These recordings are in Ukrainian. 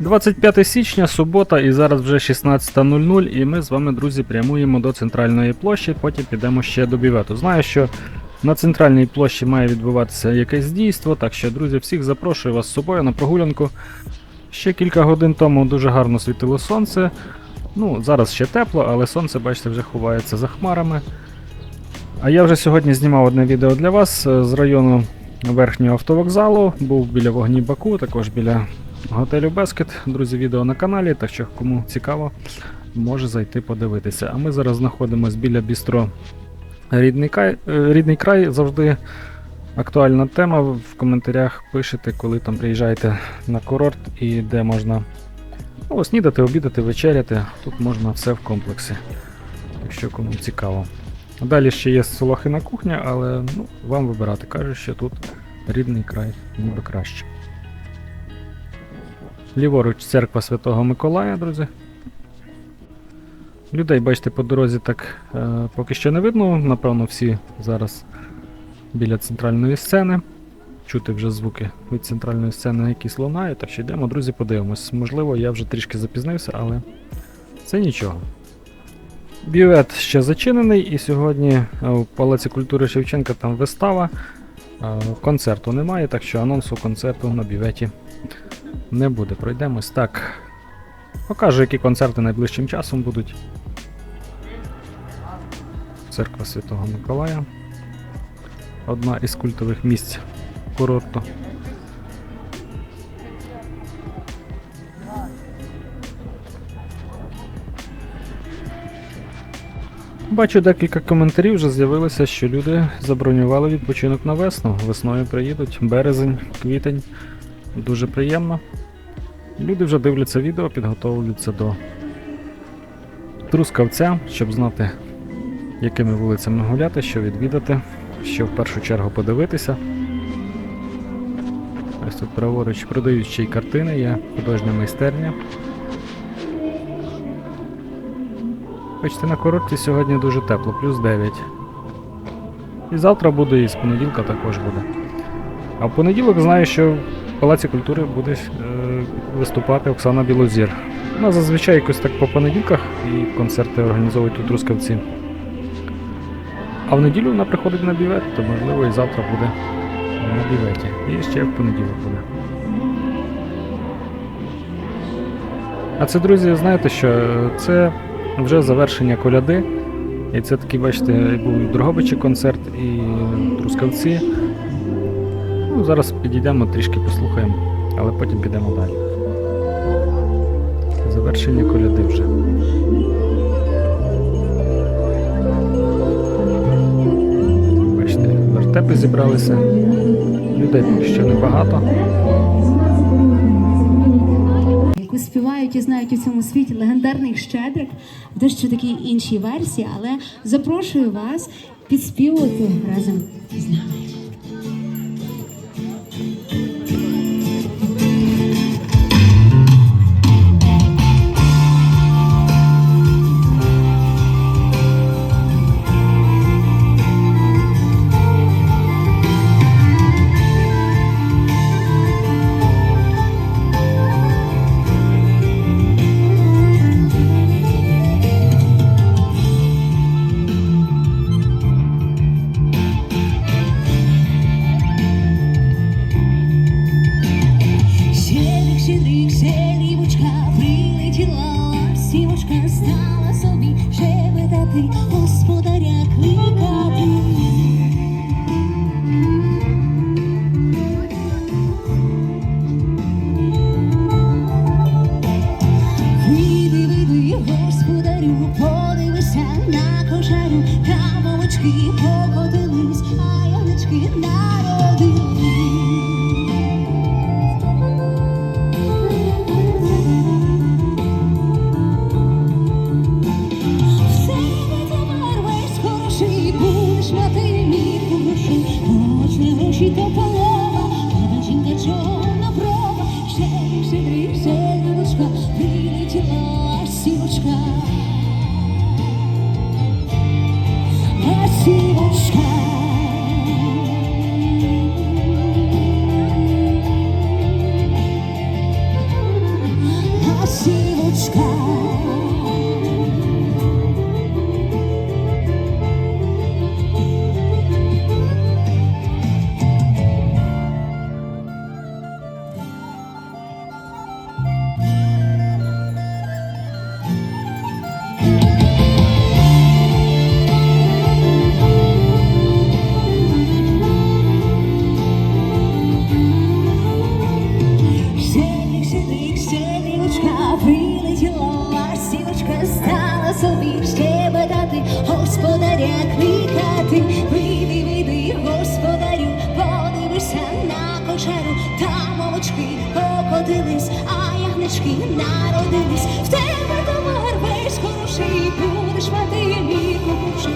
25 січня, субота, і зараз вже 16.00, і ми з вами, друзі, прямуємо до центральної площі, потім підемо ще до бювету. Знаю, що на центральній площі має відбуватися якесь дійство, так що, друзі, всіх запрошую вас з собою на прогулянку. Ще кілька годин тому дуже гарно світило сонце. Ну, зараз ще тепло, але сонце, бачите, вже ховається за хмарами. А я вже сьогодні знімав одне відео для вас е, з району верхнього автовокзалу. Був біля вогні Баку, також біля готелю Бескет. Друзі, відео на каналі, так що кому цікаво, може зайти подивитися. А ми зараз знаходимося біля бістро Рідний, край, е, Рідний край завжди актуальна тема. В коментарях пишете, коли там приїжджаєте на курорт і де можна ну, снідати, обідати, вечеряти. Тут можна все в комплексі, якщо кому цікаво. Далі ще є Солохина кухня, але ну, вам вибирати. Кажуть, що тут рідний край, ніби краще. Ліворуч церква Святого Миколая, друзі. Людей, бачите, по дорозі так е, поки що не видно. Напевно, всі зараз біля центральної сцени. Чути вже звуки від центральної сцени, які лунають. Так що йдемо, друзі, подивимось. Можливо, я вже трішки запізнився, але це нічого. Бювет ще зачинений, і сьогодні е, в Палаці культури Шевченка там вистава. Е, Концерту немає, так що анонсу концерту на бюветі не буде. Пройдемось так. Покажу, які концерти найближчим часом будуть. Церква Святого Миколая. Одна із культових місць курорту. Бачу декілька коментарів вже з'явилося, що люди забронювали відпочинок на весну. Весною приїдуть, березень, квітень. Дуже приємно. Люди вже дивляться відео, підготовлюються до трускавця, щоб знати, якими вулицями гуляти, що відвідати, що в першу чергу подивитися. Ось тут праворуч продають ще й картини, є художня майстерня. Бачите, на курорті сьогодні дуже тепло, плюс 9. І завтра буде, і з понеділка також буде. А в понеділок знаю, що Палаці культури буде е, виступати Оксана Білозір. Вона зазвичай якось так по понеділках і концерти організовують у Трускавці. А в неділю вона приходить на бівет, то можливо і завтра буде на біветі. І ще в понеділок буде. А це, друзі, знаєте що? Це вже завершення коляди. І це такий, бачите, був Дрогобичі концерт, і Трускавці. Ну, зараз підійдемо, трішки послухаємо, але потім підемо далі. Завершення коляди вже. Бачите, вертепи зібралися. Людей що небагато. яку співають і знають у цьому світі легендарний щедрик дещо такій іншій версії, але запрошую вас підспівувати разом з нами. Щедрик, щедрівочка, прилетіла сівочка, стала собі шепетати, прилетіла сівочка. А сівочка. Народились. В тебе товар весь хороший, будеш мати мірку грошей.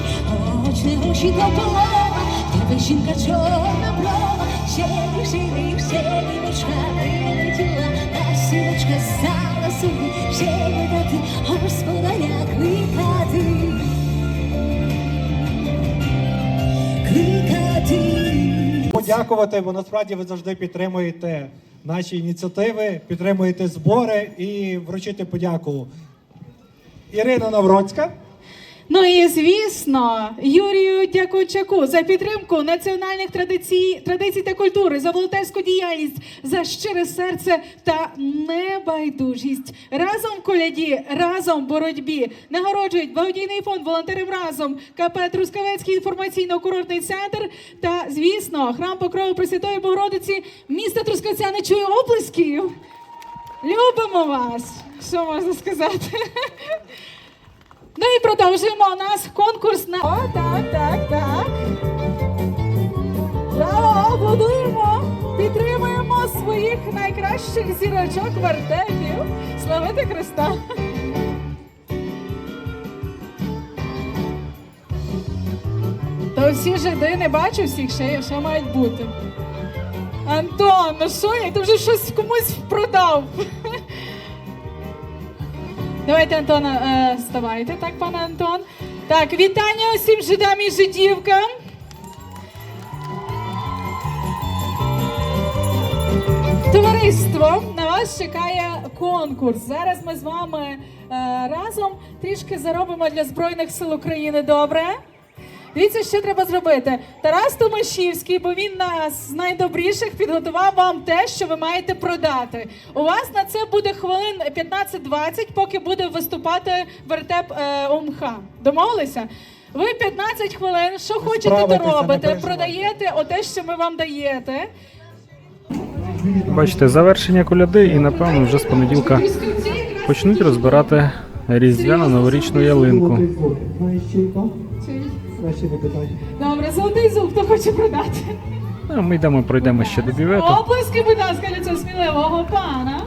Хоч не гроші, то полова, тебе жінка чорна брова. Ще шири, ще дівочка прилетіла, та сіночка стала собі, ще не дати господаря кликати. Кликати. подякувати, бо насправді ви завжди підтримуєте наші ініціативи, підтримуєте збори і вручити подяку. Ірина Навроцька. Ну і звісно, Юрію Дякучаку за підтримку національних традицій, традицій та культури, за волонтерську діяльність, за щире серце та небайдужість. Разом коляді, разом боротьбі нагороджують благодійний фонд волонтерів разом, КП Трускавецький інформаційно-курортний центр та, звісно, храм Покрови Пресвятої Богородиці міста Трускавця не чує оплесків. Любимо вас! Що можна сказати? Ну і продовжуємо у нас конкурс на. О, так, так, так. Браво, аплодуємо! Підтримуємо своїх найкращих зірочок вертепів. Славити Христа! То всі жиди не бачу всіх, ще, ще мають бути. Антон, ну що я? Ти вже щось комусь продав. Давайте, Антона, е, ставайте, так, пане Антон. Так, вітання усім жидам і жидівкам. Товариство, на вас чекає конкурс. Зараз ми з вами е, разом трішки заробимо для Збройних сил України. Добре? Дивіться, що треба зробити. Тарас Томашівський, бо він нас з найдобріших підготував вам те, що ви маєте продати. У вас на це буде хвилин 15-20, поки буде виступати вертеп е, ОМХ. Домовилися? Ви 15 хвилин, що хочете, то робите. Продаєте оте, що ми вам даєте. Бачите, завершення коляди, і напевно вже з понеділка почнуть розбирати різдвяну новорічну ялинку. Добре, золотий зуб, хто хоче продати? Ну, Ми йдемо, пройдемо ще до бювету. Оплески, будь ласка, для цього сміливого пана.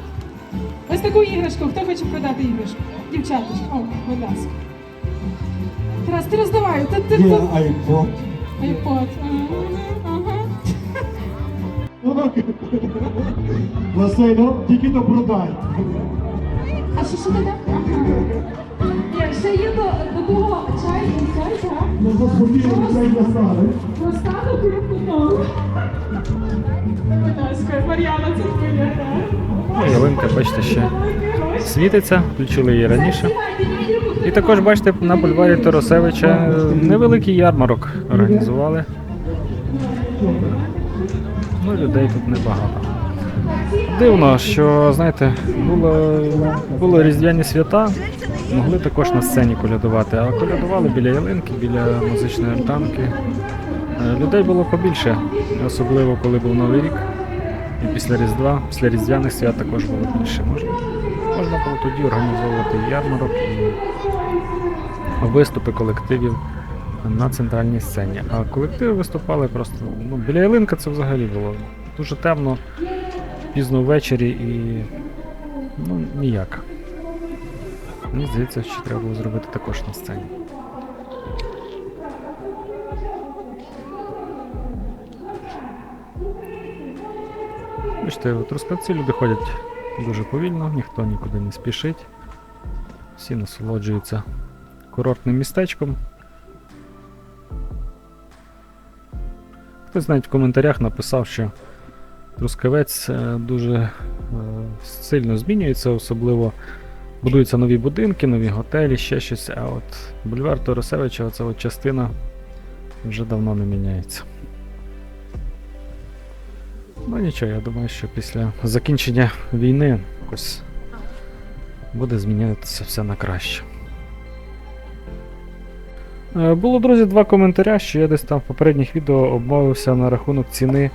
Ось таку іграшку. Хто хоче продати іграшку? Дівчаточка, о, будь ласка. Тарас, ти роздавай. Ти, ти, ти. айпод. Айпод. Ага, ага. Василю, тільки то продай. А що що таке? Ага. Ще є до, того чай і чай, так? Не заспокійно цей засади. Розставу курку Будь ласка, Мар'яна, це так? Ну, ялинка, бачите, ще світиться, включили її раніше. І також бачите, на бульварі Тарасевича е, невеликий ярмарок організували. Ну, людей тут небагато. Дивно, що, знаєте, було, було різдвяні свята, могли також на сцені колядувати, а колядували біля ялинки, біля музичної альтанки. Е, Людей було побільше, особливо коли був Новий рік. І після Різдва, після Різдвяних свят також було більше. Можна, можна було тоді організовувати ярмарок і виступи колективів на центральній сцені. А колективи виступали просто ну, біля ялинка це взагалі було дуже темно, пізно ввечері і ну, ніяк. Мені здається, що треба було зробити також на сцені. Бачите, у Трускавці люди ходять дуже повільно, ніхто нікуди не спішить. Всі насолоджуються курортним містечком. Хтось навіть в коментарях написав, що Трускавець е, дуже е, сильно змінюється, особливо будуються нові будинки, нові готелі, ще щось. А от бульвар Торосевича, оця от частина вже давно не міняється. Ну нічого, я думаю, що після закінчення війни якось буде змінятися все на краще. Е, Було, друзі, два коментаря, що я десь там в попередніх відео обмовився на рахунок ціни.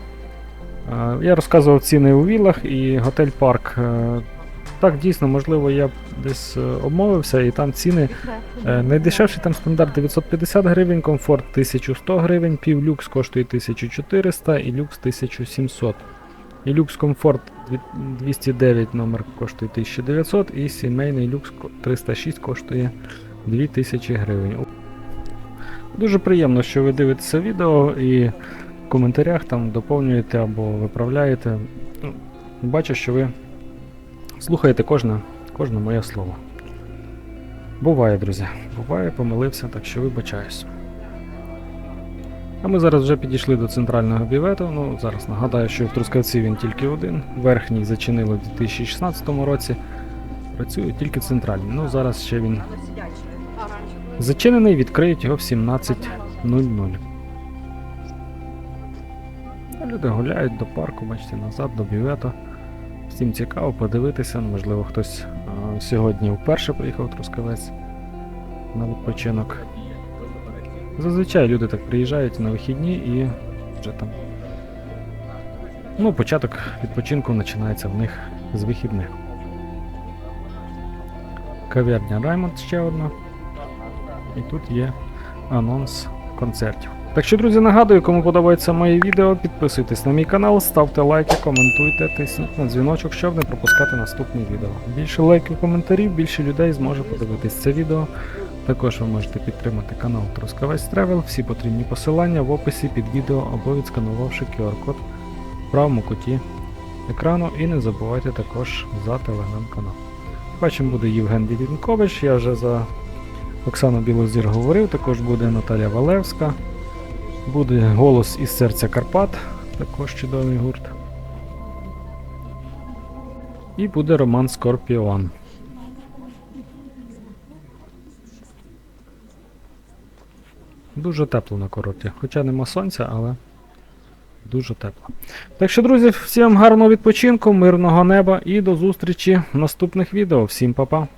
Е, Я розказував ціни у вілах і готель парк. Е, Так, дійсно, можливо, я десь е, обмовився, і там ціни. Найдешевший там стандарт 950 гривень, комфорт 1100 гривень, півлюкс коштує 1400 і люкс 1700 І люкс комфорт 209 номер коштує 1900 і сімейний люкс 306 коштує 2000 гривень. Дуже приємно, що ви дивитеся відео і коментарях там доповнюєте або виправляєте. Ну, Бачу, що ви слухаєте кожне, кожне моє слово. Буває, друзі. Буває, помилився, так що вибачаюсь. А ми зараз вже підійшли до центрального бівету. Ну, зараз нагадаю, що в Трускавці він тільки один. Верхній зачинили в 2016 році. Працює тільки центральний. Ну, зараз ще він зачинений, відкриють його в 17.00. Люди гуляють до парку, бачите, назад, до бювету. Всім цікаво подивитися. Можливо, хтось а, сьогодні вперше приїхав Трускавець на відпочинок. Зазвичай люди так приїжджають на вихідні і вже там. Ну, початок відпочинку починається в них з вихідних. Кав'ярня Раймонд ще одна. І тут є анонс концертів. Так що, друзі, нагадую, кому подобається моє відео, підписуйтесь на мій канал, ставте лайки, коментуйте, тисніть на дзвіночок, щоб не пропускати наступні відео. Більше лайків, коментарів, більше людей зможе подивитись це відео. Також ви можете підтримати канал Трускавець Тревел. Всі потрібні посилання в описі під відео або відсканувавши QR-код в правому куті екрану. І не забувайте також за телеграм-канал. Бачимо, буде Євген Дідінкович, я вже за Оксану Білозір говорив, також буде Наталя Валевська, буде голос із серця Карпат, також чудовий гурт. І буде Роман Скорпіон. Дуже тепло на курорті. Хоча нема сонця, але дуже тепло. Так що, друзі, всім гарного відпочинку, мирного неба і до зустрічі в наступних відео. Всім па-па!